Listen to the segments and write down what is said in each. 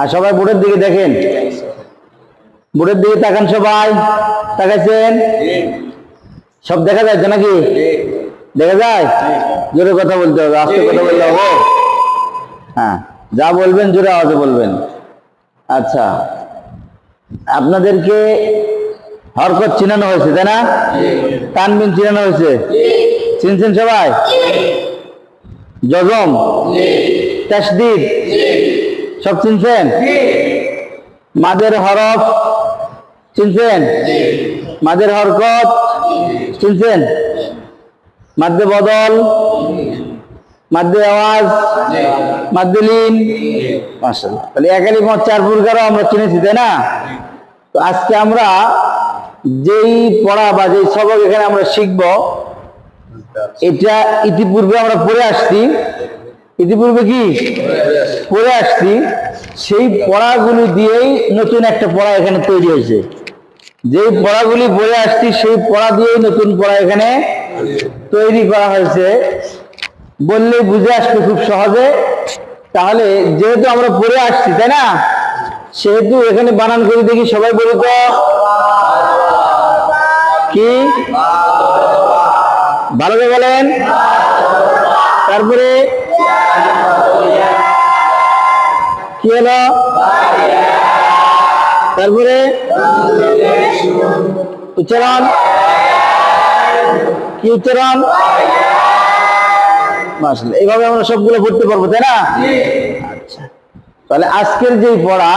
আর সবাই বোর্ডের দিকে দেখেন। বোর্ডের দিকে তাকান সবাই। তাকাইছেন? সব দেখা যাচ্ছে নাকি? দেখা যায়? জোরে কথা বলতে হবে, আস্তে কথা বললে হবে। হ্যাঁ যা বলবেন জোরে আওয়াজে বলবেন। আচ্ছা আপনাদেরকে হরকত চিনানো হয়েছে, তাই না? তানবিন চিনানো হয়েছে। চিনছেন সবাই? জজম? তাসদিদ? সব চিনছেন? মাদের হরফ চিনছেন? মাদের হরকত চিনছেন? মাদ্দে বদল মাদ্দে আওয়াজ মাদ্দুলিন মাশাআল্লাহ। তাহলে একালি মত চার প্রকারও আমরা চিনেছি তাই না? তো আজকে আমরা যেই পড়া বা যেই সবক এখানে আমরা শিখব এটা ইতিপূর্বে আমরা পড়ে আসছি। ইতিপূর্বে কি? পড়ে আসছি। সেই পড়াগুলি দিয়েই নতুন একটা পড়া এখানে তৈরি হয়েছে। যেই পড়াগুলি পড়ে আসছি, সেই পড়া দিয়েই নতুন পড়া এখানে তৈরি করা হয়েছে। বললে বুঝে আসবে খুব সহজে। তাহলে যেহেতু আমরা পড়ে আসছি, তাই না? সেহেতু এখানে বানান করে দেখি সবাই বলি তো। কি? ভালো বলেন। তারপরে কি হলো? তারপরে উচ্চারণ। কি উচ্চারণ? এইভাবে আমরা সবগুলো পড়তে পারব, তাই না? আচ্ছা তাহলে আজকের যেই পড়া,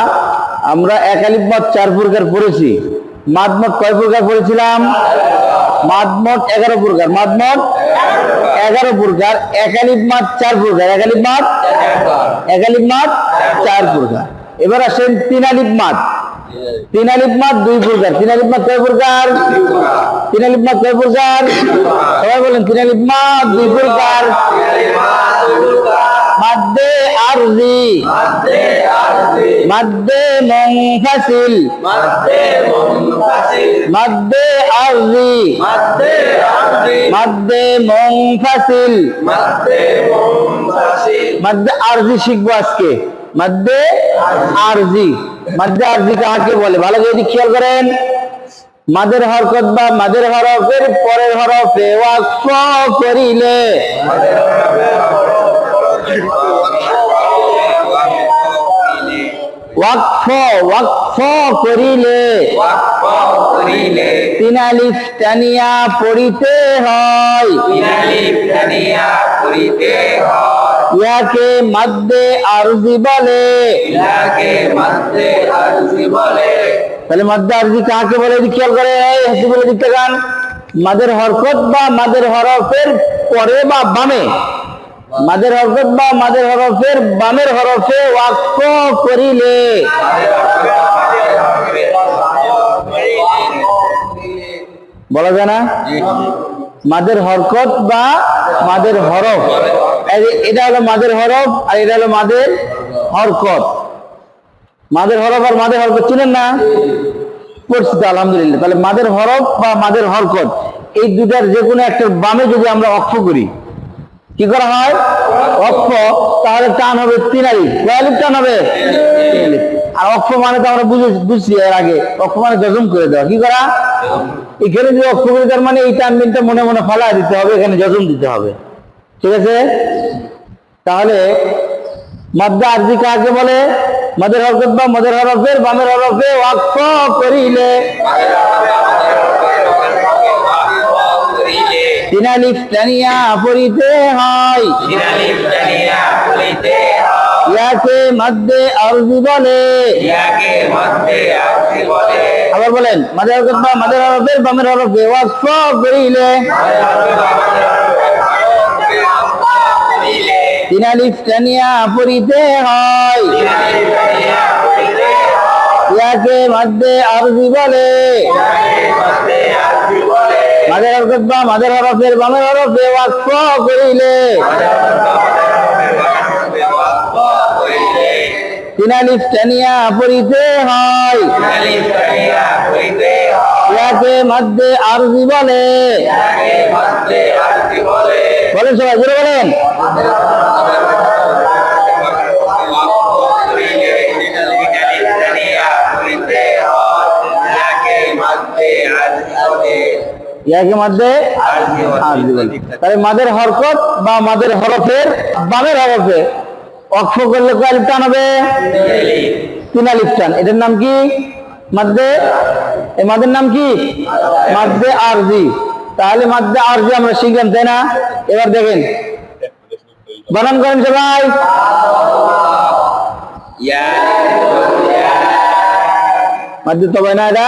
আমরা একালিপ মত চার প্রকার পড়েছি। মাদমট কয় প্রকার পড়েছিলাম? মাদমট এগারো প্রকার। মাদমট এগারো প্রকার, একালিপ মাত চার প্রকার। একালিপ মাত একালিপ মাত চার প্রকার। এবার আসেন তিন আলিপ মাত তিন আলিপ মাত দুই প্রকার। তিন আলিপ মাত কয় প্রকার? তিন আলিপ মাত কয় প্রকার? সবাই বলেন তিন আলিপ মাত দুই প্রকার। মাদ্দে আরজি। মাদ্দে মুনফাসিল। মাদ্দে আরজি। মাদ্দে মুনফাসিল। মাদ্দে আরজি শিখব আজকে। মাদ্দে আরজি। মাদ্দে আরজি কাকে বলে? ভালো করে যদি খেয়াল করেন। মাদের হরকত বা মাদের হরফের পরের হরফে ওয়াকফ করিলে পড়িতে হয়। ইয়াকে আরজি বলে। তাহলে মাদ্দে আরজি কাকে বলে? খেয়াল করে, এই হাসি বলে দিতে গান মাদের হরকত বা মাদের হরফের পরে বা বামে। মাদের হরকত বা মাদের হরফের বামের হরফে ওয়াক্ফ করিলে। বলা যায় না? মাদের হরকত বা মাদের হরফ। এটা হলো মাদের হরফ আর এটা হলো মাদের হরকত। মাদের হরফ আর মাদের হরকত চিনেন না? পড়ছি তো আলহামদুলিল্লাহ। তাহলে মাদের হরফ বা মাদের হরকত এই দুটার যে কোনো একটা বামে যদি আমরা অক্ষ করি কি করা হয়? অক্ষ, তাহলে টান হবে তিন আলিফ। টান হবে? আর অক্ষ মানে তো আমরা বুঝে বুঝছি এর আগে। অক্ষ মানে জজম করে দেওয়া। কি করা? এখানে যে অক্ষ করে দেওয়ার মানে এই টানবিনটা মনে মনে ফালা দিতে হবে, এখানে জজম দিতে হবে। ঠিক আছে? তাহলে মাদ্দা আরজি কাকে বলে? মাদের হরকত বা মাদের হরফের বামের হরফে ওয়াক্ফ করিলে। তিন আলিফ টানিয়া পড়িতে হয়। ইয়াকে মাদ্দে আরজি বলে। আবার বলেন মাদের হরকত বা মাদের হরফের বামের হরফে ওয়াক্ফ করিলে। তিন আলিফ টানিয়া পড়িতে হয়। ইয়াকে মাদ্দে আরজি বলে। মাদের হরকত বা, মাদের হরফের বামের হরফে ওয়াক্ফ করিলে। তিন স্টানিয়া টানিয়া পড়িতে হয়। ইয়াকে মধ্যে আরজি বলে। বলেন সবাই বলে বলেন। ইয়াকে মধ্যে তাহলে মাদের হরকত বা মাদের হরফের বামের হরফে অক্ষ করলে কয় হবে? তিন আলিফ টান। এটার নাম কি? মাদ্দে? এই মাদের নাম কি? মাদ্দে আরজি। তাহলে মাদ্দে আরজি আমরা শিখলাম তাই না? এবার দেখেন। বানান করেন সবাই। মাদ্দে তবে না এটা?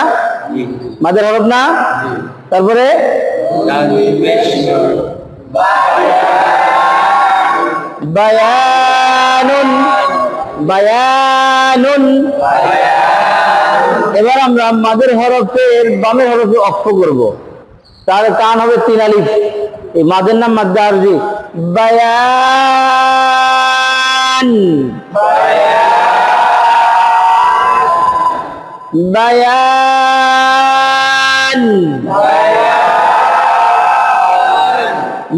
মাদের হরফ না? তারপরে? বায়ানুন বায়ানুন। এবার আমরা মাদের হরফের বামের হরফে অক্ষ করব। তার টান হবে তিন আলিফ। এই মাদের নাম মাদ্দা আরজি বায়ান। বায়ান।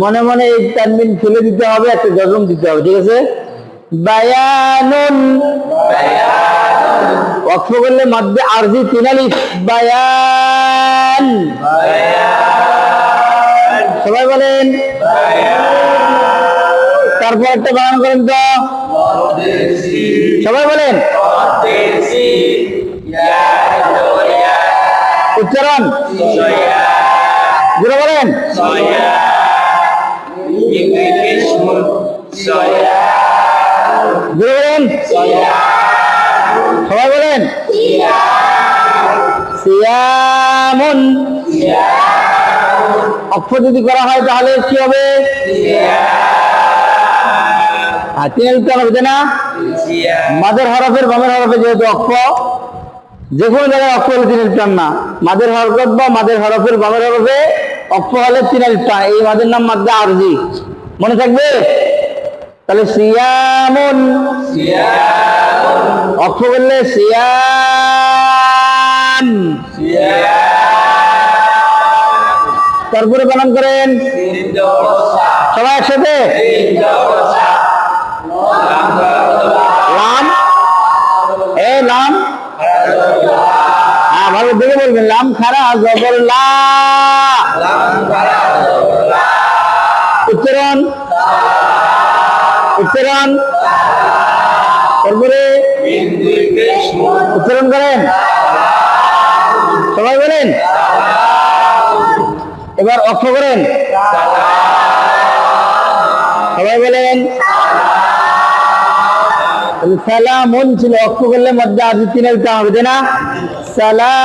মনে মনে এই তানবিন ফেলে দিতে হবে, একটা গজম দিতে হবে, ঠিক আছে? বায়ানুন। অক্ষ করলে মাদ্দে আরজি তিনালি বায়ান। সবাই বলেন। তারপর একটা বায়ান করেন তো। সবাই বলেন। উচ্চারণ। জোরে সিয়ামুন। অক্ষ যদি করা হয় তাহলে কি হবে? আর তিন হবে না মাদের হরফের বামের হরফে যেহেতু অক্ষ যে কোনো জায়গায় অক্ষ হলে তিন টান না। মাদের হরকত বা মাদের হরফের বামের হরফে অক্ষ হলে তিন টান। এই মাদের নাম মাদ্দা আরজি। মনে থাকবে? তাহলে সিয়ামুন। অক্ষ করলে সিয়াম। তারপরে বানান করেন। সবাই একসাথে লাম এ লাম হ্যাঁ ভালো দেখে বলবেন লাম খারা জবর লা। উচ্চারণ। উচ্চারণ। তারপরে উচ্চারণ করেন। সবাই বলেন। এবার অক্ষ করেন। সবাই বলেন। সালামুন ছিল, অক্ষ করলে মধ্যে আজ তিনের উঠতে হবে না? সালাম।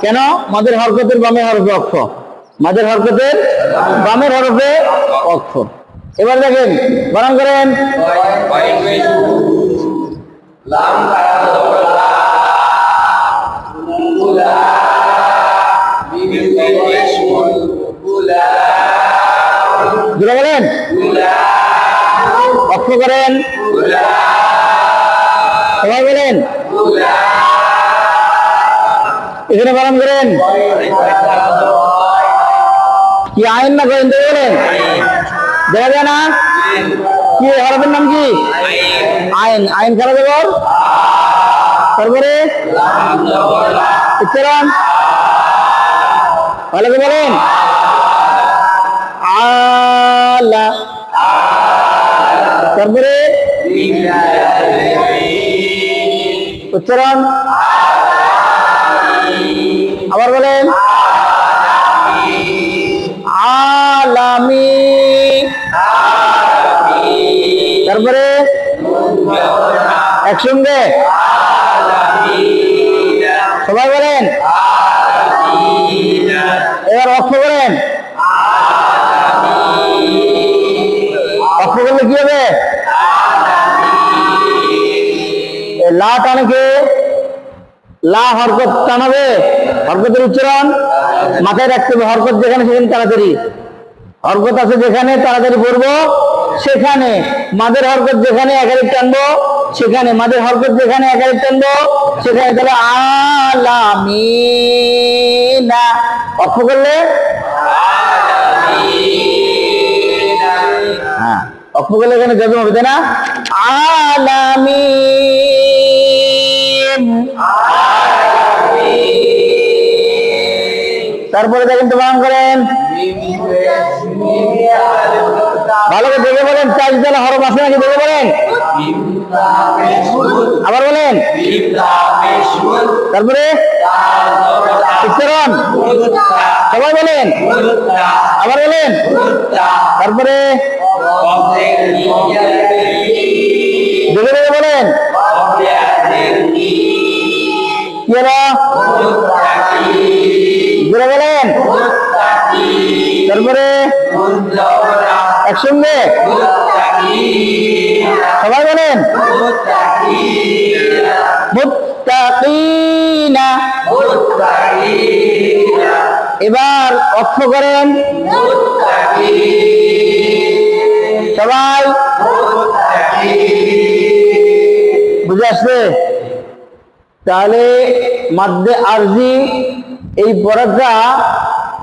কেন? মাদের হরকতের বামে হরফে অক্ষ। মাদের হরকতের বামের হরফে অক্ষ। এবার দেখেন, বরং করেন। জোরে না তো বলেন। দেখা যায় না? কি হরফের নাম কি? আইন। আইন খেলা দেবর তারপরে? উচ্চারণ ভালো করে বলেন। আলা। তারপরে? উচ্চারণ আবার বলেন। তারপরে? একসঙ্গে? সবাই বলেন। এবার অক্ষ করেন অক্ষ করলে কি হবে? লা টানকে লা হরকত টানাবে, হরকতের উচ্চারণ মাথায় রাখতে হবে, হরকত যেখানে সেখানে তাড়াতাড়ি হরকত আছে যেখানে তাড়াতাড়ি পড়ব সেখানে মাদের হরকত যেখানে একাধিক টানবো, সেখানে মাদের হরকত যেখানে একাধিক টানবো, সেখানে তাহলে আলামিনা। অক্ষ করলে? হ্যাঁ করলে এখানে জজম হবে, তাই না? আলামিন। তারপরে দেখেন তো বানান করেন। ভালো করে দেখে বলেন, চার জেলা হরফ আছে নাকি দেখে বলেন? আবার বলেন। তারপরে? উচ্চারণ। সবাই বলেন। আবার বলেন। তারপরে? বলেন। কি একসঙ্গে? সবাই বলেন। এবার অক্ষ করেন। সবাই। বুঝে আসছে তাহলে মাদ্দে আরজি এই পড়াটা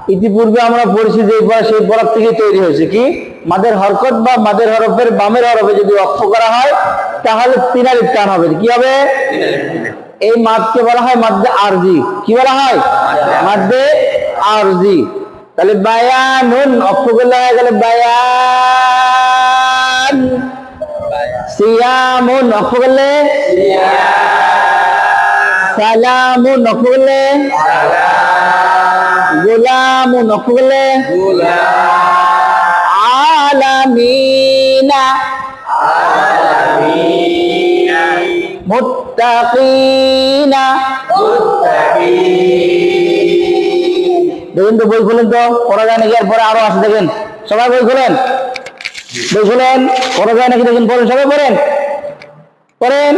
ইতিপূর্বে আমরা পড়েছি যে পড়া সেই পড়ার থেকে তৈরি হয়েছে। কি? মাদের হরকত বা মাদের হরফের বামের হরফে যদি অক্ষ করা হয় তাহলে তিনালির টান হবে। কি হবে? এই মাদকে বলা হয় মাদ্দে আরজি। কি বলা হয়? মাদ্দে আরজি। তাহলে বায়ানুন অক্ষ করলে হয়ে গেলে বায়ান। সিয়ামুন অক্ষ করলে? সালামুন অক্ষ করলে? গোলামুন অক্ষ করলে? আলামিনা। মুত্তাকিনা। দেখুন তো বই খুলেন তো পড়া যায় নাকি? এরপরে আরও আছে দেখেন। সবাই বই খুলেন? বই খুলেন? পড়া যায় নাকি? দেখেন পড়েন সবাই পড়েন? পড়েন?